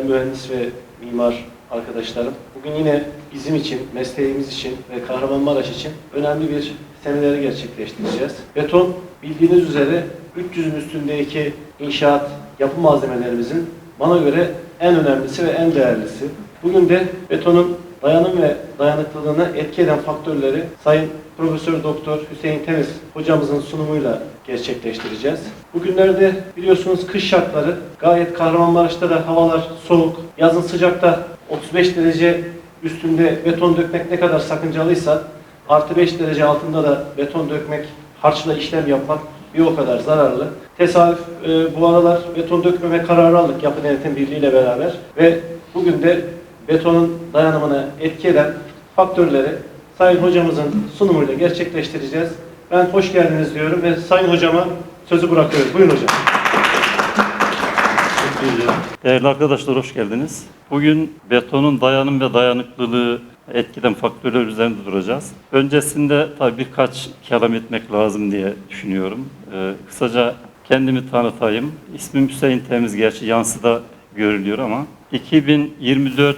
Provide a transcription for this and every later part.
değerli mühendis ve mimar arkadaşlarım. Bugün yine bizim için, mesleğimiz için ve Kahramanmaraş için önemli bir semineri gerçekleştireceğiz. Beton bildiğiniz üzere 300'ün üstündeki inşaat yapı malzemelerimizin bana göre en önemlisi ve en değerlisi. Bugün de betonun dayanım ve dayanıklılığına etki eden faktörleri Sayın Profesör Doktor Hüseyin Temiz hocamızın sunumuyla gerçekleştireceğiz. Bugünlerde biliyorsunuz kış şartları gayet Kahramanmaraş'ta da havalar soğuk. Yazın sıcakta 35 derece üstünde beton dökmek ne kadar sakıncalıysa artı 5 derece altında da beton dökmek, harçla işlem yapmak bir o kadar zararlı. Tesadüf e, bu aralar beton dökmeme kararı aldık Yapı Denetim Birliği ile beraber ve bugün de betonun dayanımına etki eden faktörleri Sayın Hocamızın sunumuyla gerçekleştireceğiz. Ben hoş geldiniz diyorum ve Sayın Hocama sözü bırakıyorum. Buyurun hocam. Değerli arkadaşlar hoş geldiniz. Bugün betonun dayanım ve dayanıklılığı etkiden faktörler üzerinde duracağız. Öncesinde tabii birkaç kelam etmek lazım diye düşünüyorum. Ee, kısaca kendimi tanıtayım. İsmim Hüseyin Temiz gerçi yansıda görülüyor ama 2024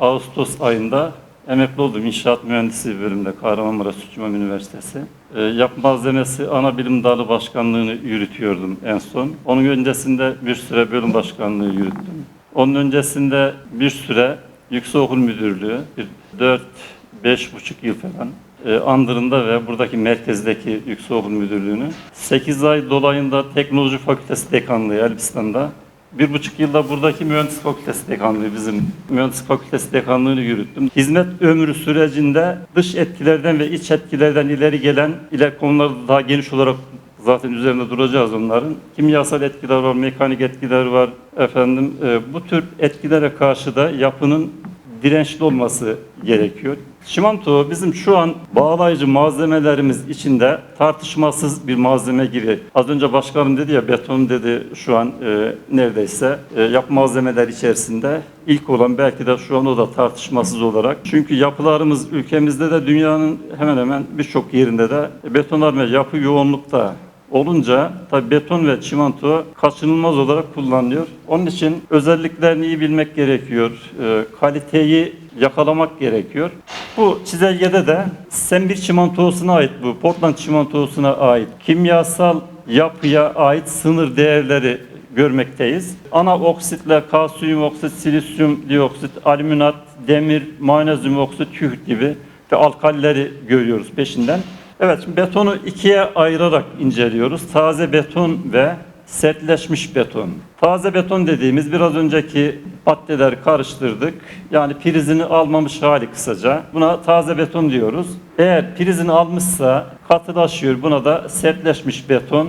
Ağustos ayında emekli oldum. İnşaat Mühendisi bölümünde Kahramanmaraş Sütçüman Üniversitesi. Ee, yapı malzemesi ana bilim dalı başkanlığını yürütüyordum en son. Onun öncesinde bir süre bölüm başkanlığı yürüttüm. Onun öncesinde bir süre Yüksekokul Müdürlüğü, bir 4 buçuk yıl falan e, Andırın'da ve buradaki merkezdeki Yüksekokul Müdürlüğü'nü 8 ay dolayında Teknoloji Fakültesi Dekanlığı Elbistan'da bir buçuk yılda buradaki mühendislik fakültesi dekanlığı bizim mühendislik fakültesi dekanlığını yürüttüm. Hizmet ömrü sürecinde dış etkilerden ve iç etkilerden ileri gelen ileri konularda daha geniş olarak zaten üzerinde duracağız onların. Kimyasal etkiler var, mekanik etkiler var. Efendim e, bu tür etkilere karşı da yapının dirençli olması gerekiyor. Çimento bizim şu an bağlayıcı malzemelerimiz içinde tartışmasız bir malzeme gibi. Az önce başkanım dedi ya beton dedi şu an e, neredeyse e, yapı malzemeler içerisinde ilk olan belki de şu an o da tartışmasız olarak. Çünkü yapılarımız ülkemizde de dünyanın hemen hemen birçok yerinde de betonarme yapı yoğunlukta olunca tabi beton ve çimento kaçınılmaz olarak kullanılıyor. Onun için özelliklerini iyi bilmek gerekiyor. E, kaliteyi yakalamak gerekiyor. Bu çizelgede de Sembir çimentosuna ait bu Portland çimentosuna ait kimyasal yapıya ait sınır değerleri görmekteyiz. Ana oksitler kalsiyum oksit, silisyum dioksit, alüminat, demir, magnezyum oksit, kühüt gibi ve alkalleri görüyoruz peşinden. Evet, betonu ikiye ayırarak inceliyoruz. Taze beton ve sertleşmiş beton. Taze beton dediğimiz biraz önceki maddeleri karıştırdık. Yani prizini almamış hali kısaca. Buna taze beton diyoruz. Eğer prizini almışsa katılaşıyor. Buna da sertleşmiş beton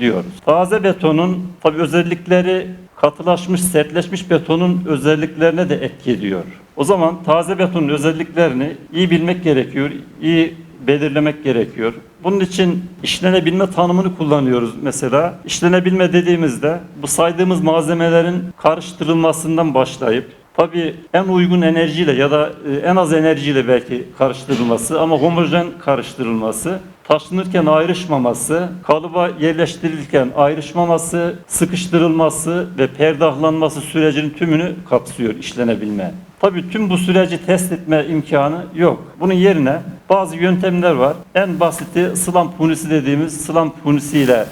diyoruz. Taze betonun tabi özellikleri katılaşmış, sertleşmiş betonun özelliklerine de etki ediyor. O zaman taze betonun özelliklerini iyi bilmek gerekiyor, iyi belirlemek gerekiyor. Bunun için işlenebilme tanımını kullanıyoruz mesela. İşlenebilme dediğimizde bu saydığımız malzemelerin karıştırılmasından başlayıp Tabii en uygun enerjiyle ya da e, en az enerjiyle belki karıştırılması ama homojen karıştırılması, taşınırken ayrışmaması, kalıba yerleştirilirken ayrışmaması, sıkıştırılması ve perdahlanması sürecinin tümünü kapsıyor işlenebilme. Tabii tüm bu süreci test etme imkanı yok. Bunun yerine bazı yöntemler var. En basiti slam punisi dediğimiz slam punisiyle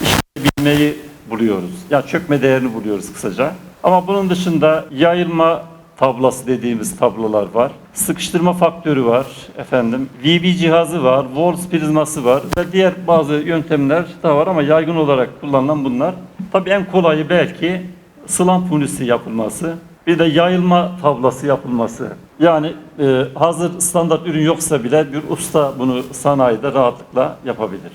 işlenebilmeyi buluyoruz. Ya çökme değerini buluyoruz kısaca. Ama bunun dışında yayılma tablası dediğimiz tablolar var. Sıkıştırma faktörü var efendim. VB cihazı var, Wolf prizması var ve diğer bazı yöntemler daha var ama yaygın olarak kullanılan bunlar. Tabii en kolayı belki slam punisi yapılması. Bir de yayılma tablası yapılması. Yani e, hazır standart ürün yoksa bile bir usta bunu sanayide rahatlıkla yapabilir.